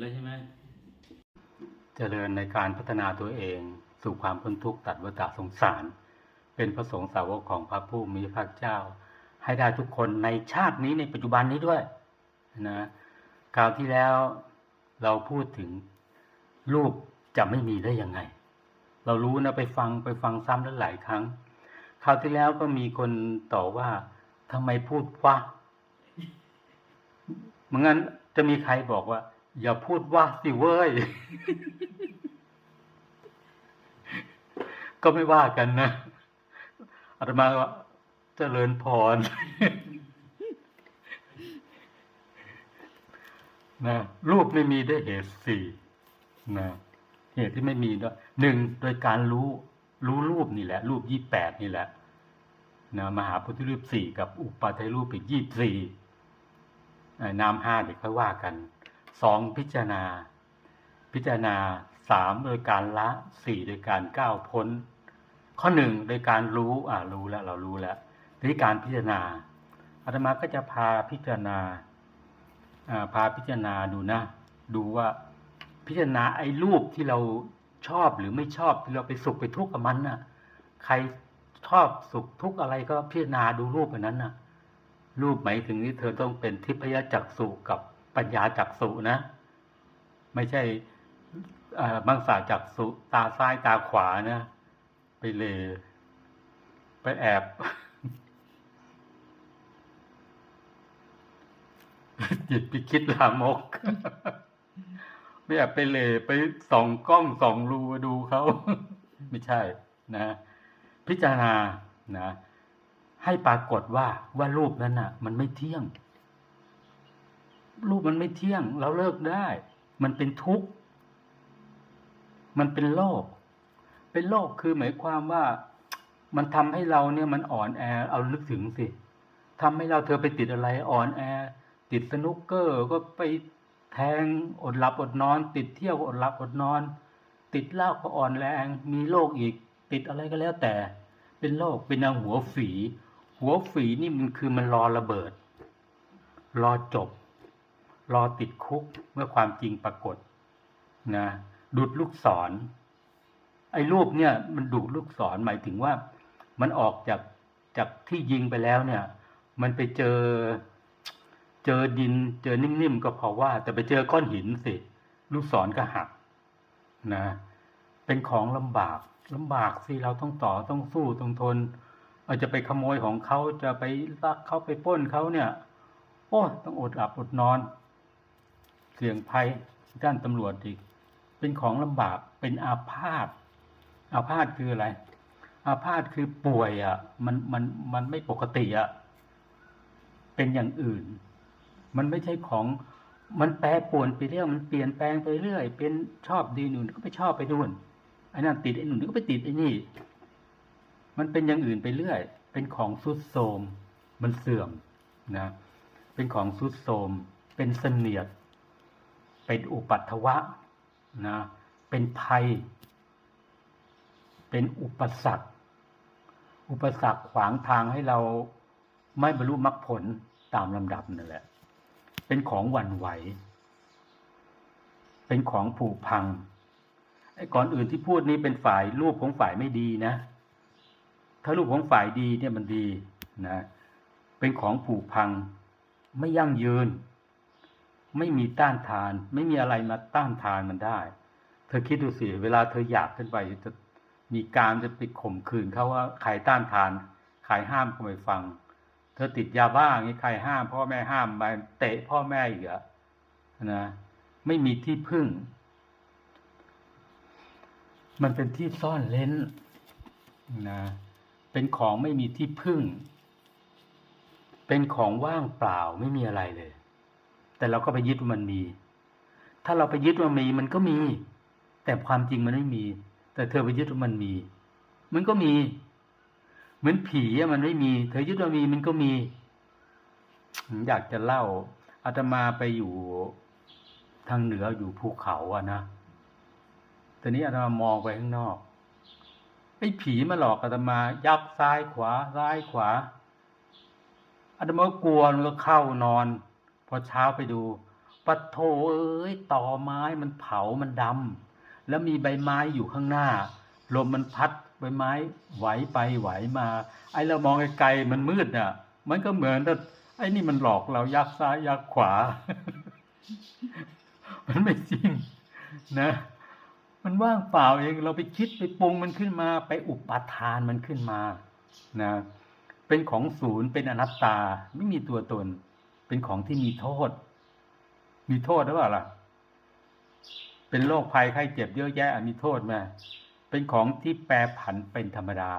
แล้วใช่ไหมเจริญในการพัฒนาตัวเอง สู่ความพ้นทุกข์ตัดวัฏสงสาร เป็นพระสงฆ์สาวกของพระผู้มีพระเจ้า ให้ได้ทุกคนในชาตินี้ในปัจจุบันนี้ด้วยนะคราวที่แล้วเราพูดถึงรูปจะไม่มีได้ยังไง เรารู้นะไปฟังไปฟังซ้ำแล้วหลายครั้ง คราวที่แล้วก็มีคนต่อว่าทำไมพูดว่าเมือนงั้นจะมีใครบอกว่า อย่าพูดว่าสิเว้ย ก็ไม่ว่ากันนะอาตมาว่าเจริญพรนะรูปไม่มีได้เหตุสี่นะเหตุที่ไม่มีด้วยหนึ่งโดยการรู้ รู้รูปนี่แหละ รูปยี่แปดนี่แหละนะมหาพุทธรูปสี่กับอุปาทายรูปอีกยี่สี่นามห้าเดี๋ยวค่อยว่ากัน สองพิจารณา พิจารณาสามโดยการละสี่โดยการก้าวพ้น ข้อหนึ่งโดยการรู้อ่ารู้แล้วเรารู้แล้วทีนี้การพิจารณาอาตมาก็จะพาพิจารณาอ่าพาพิจารณาดูนะ ดูว่าพิจารณาไอ้รูปที่เราชอบหรือไม่ชอบที่เราไปสุขไปทุกข์กับมันน่ะ ใครชอบสุขทุกข์อะไรก็พิจารณาดูรูปอันนั้นน่ะ รูปหมายถึงนี่เธอต้องเป็นทิพยจักษุกับ ปัญญาจักษุนะ ไม่ใช่มังสาจักษุตาซ้ายตาขวานะไปเลยไปแอบจิตไปคิดลามก ไม่แอบไปเลยไปส่องกล้องส่องรูดูเขา ไม่ใช่นะ พิจารณานะ ให้ปรากฏว่าว่ารูปนั้นน่ะ มันไม่เที่ยง รูปมันไม่เที่ยง เราเลิกได้ มันเป็นทุกข์ มันเป็นโลก เป็นโลกคือหมายความว่ามันทำให้เราเนี่ยมันอ่อนแอ เอานึกถึงสิทำให้เราเธอไปติดอะไรอ่อนแอ ติดสนุกเกอร์ก็ไปแทงอดหลับอดนอน ติดเที่ยวอดหลับอดนอน ติดเหล้าก็อ่อนแรง มีโรคอีก ติดอะไรก็แล้วแต่ เป็นโรคเป็นนางหัวฝี หัวฝีนี่มันคือมันรอระเบิด รอจบ รอติดคุกเมื่อความจริงปรากฏนะดุดลูกศร ไอ้รูปเนี่ย มันดูดลูกศรหมายถึงว่า มันออกจากจากที่ยิงไปแล้วเนี่ย มันไปเจอ เจอดิน เจอนิ่มๆก็เพราะว่า แต่ไปเจอก้อนหินสิลูกศรก็หักนะ เป็นของลำบากลำบากสิเราต้องต่อต้องสู้ต้องทนอาจจะไปขโมยของเขาจะไปลักเขาไปป้นเขาเนี่ย โอ้ต้องอดหลับอดนอน เสี่ยงภัยด้านตำรวจอีก เป็นของลำบาก เป็นอาพาธ อาพาธคืออะไร อาพาธคือป่วยอะ มันมันมันไม่ปกติอะ เป็นอย่างอื่น มันไม่ใช่ของ มันแปรปรวนไปเรื่อย มันเปลี่ยนแปลงไปเรื่อย เป็นชอบดีหนุนก็ไปชอบไปนู่นไอ้นั่นติดไอ้หนุนก็ไปติดไอ้นี่ มันเป็นอย่างอื่นไปเรื่อย เป็นของสุดโทมมันเสื่อมนะ เป็นของสุดโทมเป็นเสนียด เป็นอุปัตถวะนะเป็นภัย เป็นอุปสรรคอุปสรรคขวางทางให้เราไม่บรรลุมรรคผลตามลำดับนั่นแหละ เป็นของหวั่นไหว เป็นของผุพังไอ้ก่อนอื่นที่พูดนี้เป็นฝ่ายรูปของฝ่ายไม่ดีนะ ถ้ารูปของฝ่ายดีเนี่ยมันดีนะ เป็นของผุพัง ไม่ยั่งยืน ไม่มีต้านทาน ไม่มีอะไรมาต้านทานมันได้ เธอคิดดูสิเวลาเธออยากขึ้นไปจะมีการจะไปข่มขืนเขาว่าใครต้านทานใครห้ามก็ไม่ฟัง เธอติดยาบ้าอย่างนี้ใครห้าม พ่อแม่ห้ามไปเตะพ่อแม่อีกเหรอนะ ไม่มีที่พึ่ง มันเป็นที่ซ่อนเล้นนะเป็นของไม่มีที่พึ่ง เป็นของว่างเปล่าไม่มีอะไรเลย แต่เราก็ไปยึดว่ามันมี ถ้าเราไปยึดว่ามีมันก็มี แต่ความจริงมันไม่มี แต่เธอไปยึดว่ามันมี มันก็มี เหมือนผีมันไม่มี เธอยึดว่ามีมันก็มี อยากจะเล่าอาตมาไปอยู่ทางเหนืออยู่ภูเขาอะนะตอนนี้อาตมามองไปข้างนอกไอ้ผีมาหลอกอาตมา ยักซ้ายขวาซ้ายขวาอาตมากลัวมันก็เข้านอน อเช้าไปดูปะโถเอ้ยต่อไม้มันเผามันดำแล้วมีใบไม้อยู่ข้างหน้า ลมมันพัดใบไม้ไหวไปไหวมา ไอ้เรามองไกลๆมันมืดน่ะ มันก็เหมือนกับไอ้นี่มันหลอกเรายักซ้ายยักขวา มันไม่จริงนะ มันว่างเปล่าเองเราไปคิดไปปรุงมันขึ้นมา ไปอุปาทานมันขึ้นมา นะ เป็นของศูนย์เป็นอนัตตาไม่มีตัวตน เป็นของที่มีโทษ มีโทษหรือเปล่าล่ะ เป็นโรคภัยไข้เจ็บเยอะแยะมีโทษไหมเป็นของที่แปรผันเป็นธรรมดา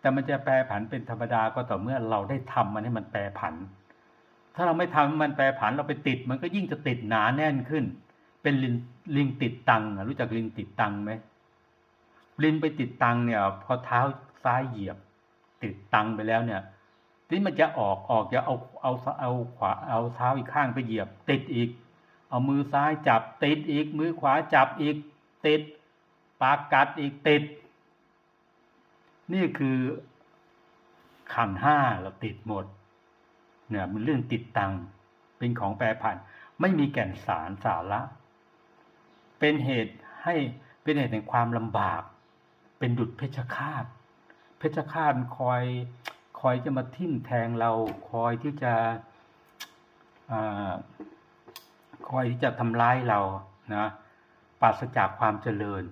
แต่มันจะแปรผันเป็นธรรมดาก็ต่อเมื่อเราได้ทำมันให้มันแปรผัน ถ้าเราไม่ทำให้มันแปรผันเราไปติด มันก็ยิ่งจะติดหนาแน่นขึ้น เป็นลิงลิงติดตังรู้จักลิงติดตังไหมลิงไปติดตังเนี่ย พอเท้าซ้ายเหยียบ ติดตังไปแล้วเนี่ย นี้มันจะออกออกจะเอาเอาเอาขวาเอาเท้าอีกข้างไปเหยียบ ติดอีก เอามือซ้ายจับติดอีก มือขวาจับอีก ติด ปากกัดอีกติด นี่คือขันห้าเราติดหมด เนี่ยมันเรื่องติดตังเป็นของแปรผัน ไม่มีแก่นสารสาระ เป็นเหตุให้เป็นเหตุแห่งความลำบาก เป็นดุจเพชฌฆาตเพชฌฆาตคอย คอยจะมาทิ่มแทงเราคอยที่จะอคอยที่จะทำร้ายเรานะปราศจากความเจริญ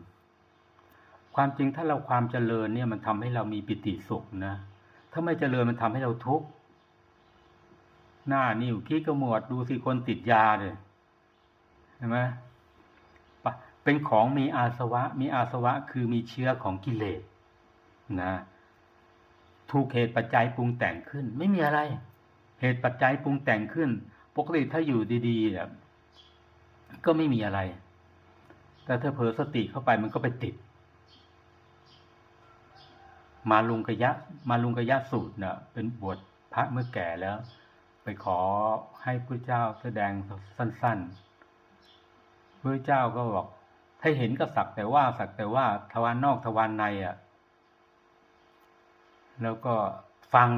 ความจริงถ้าเราความเจริญเนี่ยมันทำให้เรามีปิติสุขนะถ้าไม่เจริญมันทำให้เราทุกข์หน้านิ้วขี้กระหมวดดูสิคนติดยาเลยเห็นไหมเป็นของมีอาสวะ มีอาสวะคือมีเชื้อของกิเลสนะ ถูกเหตุปัจจัยปรุงแต่งขึ้น ไม่มีอะไร เหตุปัจจัยปรุงแต่งขึ้น ปกติถ้าอยู่ดีๆเนี่ยก็ไม่มีอะไร แต่ถ้าเผลอสติเข้าไปมันก็ไปติด มาลุงกยะ มาลุงกยะสูตรเนะเป็นบวชพระเมื่อแก่แล้ว ไปขอให้พระเจ้าแสดงสั้นๆพระเจ้าก็บอก ถ้าเห็นก็สักแต่ว่าสักแต่ว่าทวารนอกทวารในอะ แล้วก็ฟัง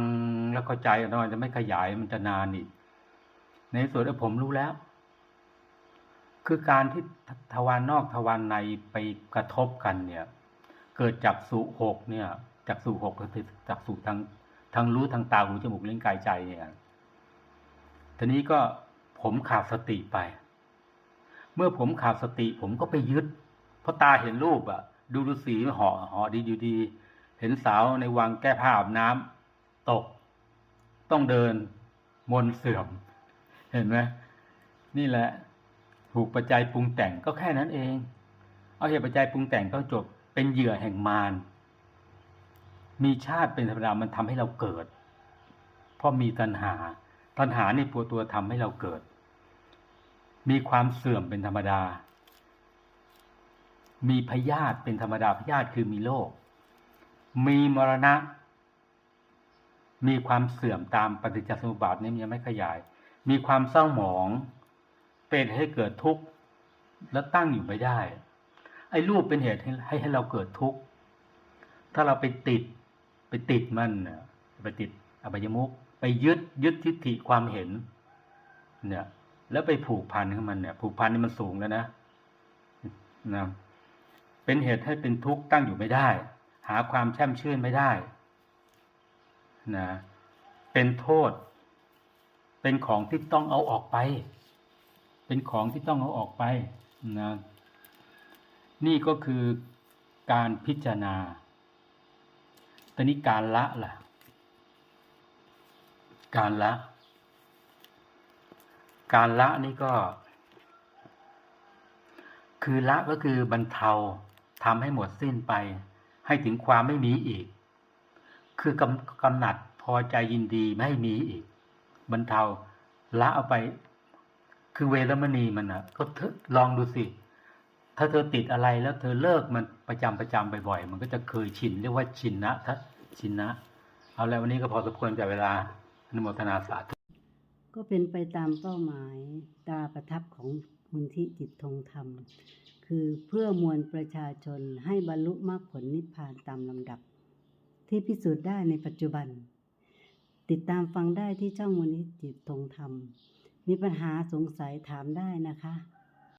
แล้วเข้าใจนอนจะไม่ขยายมันจะนานอีก ในส่วนที่ผมรู้แล้ว คือการที่ทวารนอกทวารในไปกระทบกันเนี่ย เกิดจากสุหกเนี่ย จากสุหกคือจากสุทางทางรู้ทางตาหูจมูกลิ้นกายใจเนี่ยทีนี้ก็ผมขาดสติไป เมื่อผมขาดสติผมก็ไปยึด เพราะตาเห็นรูปอะดูดูสีห่อห่อดีอยู่ดี เห็นสาวในวังแก้ผ้าอาบน้ำตก ต้องเดินมนเสื่อม เห็นไหมนี่แหละ ถูกปัจจัยปรุงแต่งก็แค่นั้นเอง เอาเหตุปัจจัยปรุงแต่งก็จบเป็นเหยื่อแห่งมารมีชาติเป็นธรรมดามันทำให้เราเกิด เพราะมีตัณหา ตัณหานี่ปัวตัวทำให้เราเกิด มีความเสื่อมเป็นธรรมดา มีพยาธิเป็นธรรมดาพยาธิคือมีโรค มีมรณะ มีความเสื่อมตามปฏิจจสมุปบาทนี่ยังไม่ขยาย มีความเศร้าหมอง เป็นให้เกิดทุกข์แล้วตั้งอยู่ไม่ได้ ไอ้รูปเป็นเหตุให้ให้เราเกิดทุกข์ถ้าเราไปติดไปติดมันไปติดอบายมุกไปยึดยึดทิฏฐิความเห็น เนี่ย แล้วไปผูกพันกับมันเนี่ย ผูกพันนี่มันสูงแล้วนะนะเป็นเหตุให้เป็นทุกข์ตั้งอยู่ไม่ได้ หาความแช่มชื่นไม่ได้นะเป็นโทษ เป็นของที่ต้องเอาออกไป เป็นของที่ต้องเอาออกไปนะนี่ก็คือการพิจารณาตอนนี้การละล่ะ การละ การละนี่ก็ คือละก็คือบรรเทาทำให้หมดสิ้นไป ให้ถึงความไม่มีอีก คือกำกำหนัดพอใจยินดีไม่มีอีกบรรเทาละเอาไป คือเวรมณีมันอะ ก็เธอลองดูสิ ถ้าเธอติดอะไรแล้วเธอเลิกมันประจำประจำบ่อยๆมันก็จะเคยชินเรียกว่าชินนะทัชินนะ เอาแล้ววันนี้ก็พอสมควรกับเวลาอนุโมทนาสาธุก็เป็นไปตามเป้าหมายตาประทับของมูลที่จิตธงธรรม คือเพื่อมวลประชาชนให้บรรลุมรรคผลนิพพานตามลำดับ ที่พิสูจน์ได้ในปัจจุบัน ติดตามฟังได้ที่ช่องมูลนิธิจิตธงธรรม มีปัญหาสงสัยถามได้นะคะ